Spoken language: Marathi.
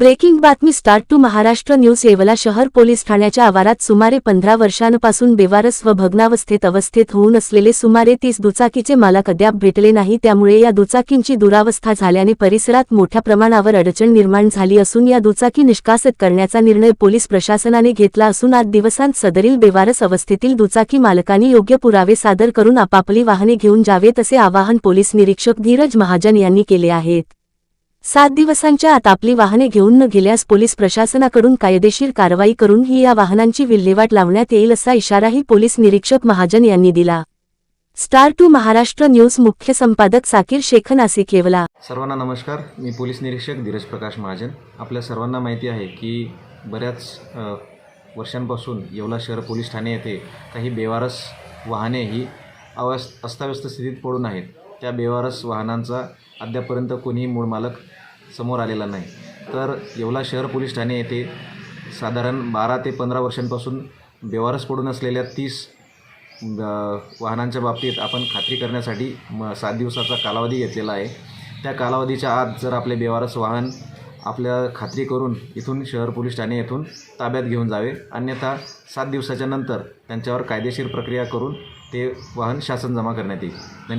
ब्रेकिंग बातमी start to Maharashtra news Yeola शहर पोलीस ठाण्याच्या आवारात सुमारे पंधरा वर्षांपासून बेवारस व भग्नावस्थेत अवस्थेत होऊन असलेले सुमारे तीस दुचाकीचे मालक अद्याप भेटले नाही. त्यामुळे या दुचाकींची दुरावस्था झाल्याने परिसरात मोठ्या प्रमाणावर अडचण निर्माण झाली असून या दुचाकी निष्कासित करण्याचा निर्णय पोलीस प्रशासनाने घेतला असून आठ दिवसांत सदरील बेवारस अवस्थेतील दुचाकी मालकांनी योग्य पुरावे सादर करून आपापली वाहने घेऊन जावेत असे आवाहन पोलीस निरीक्षक धीरज महाजन यांनी केले आहेत. सात दिवसांच्या आत आपली वाहने घेऊन न गेल्यास पोलीस प्रशासनाकडून कायदेशीर कारवाई करून ही या वाहनांची विल्हेवाट लावण्यात येईल असा इशाराही पोलीस निरीक्षक महाजन यांनी दिला. स्टार टू महाराष्ट्र न्यूज मुख्य संपादक साकीर शेख नाशिक केवला सर्वांना नमस्कार. मी पोलीस निरीक्षक धीरज प्रकाश महाजन. आपल्या सर्वांना माहिती आहे की बऱ्याच वर्षांपासून येवला शहर पोलीस ठाणे येथे काही बेवारस वाहने ही अवस् अस्ताव्यस्त स्थितीत पडून आहेत. त्या बेवारस वाहनांचा अद्यापर्यंत कोणीही मूळ मालक समोर आलेला नाही. तर येवला शहर पोलीस ठाणे येथे साधारण बारा ते पंधरा वर्षांपासून बेवारस पडून असलेल्या तीस वाहनांच्या बाबतीत आपण खात्री करण्यासाठी म सात दिवसाचा कालावधी घेतलेला आहे. त्या कालावधीच्या आत जर आपले बेवारस वाहन आपल्या खात्री करून इथून शहर पोलीस ठाणे येथून ताब्यात घेऊन जावे. अन्यथा सात दिवसाच्या नंतर त्यांच्यावर कायदेशीर प्रक्रिया करून ते वाहन शासन जमा करण्यात येईल. धन्यवाद.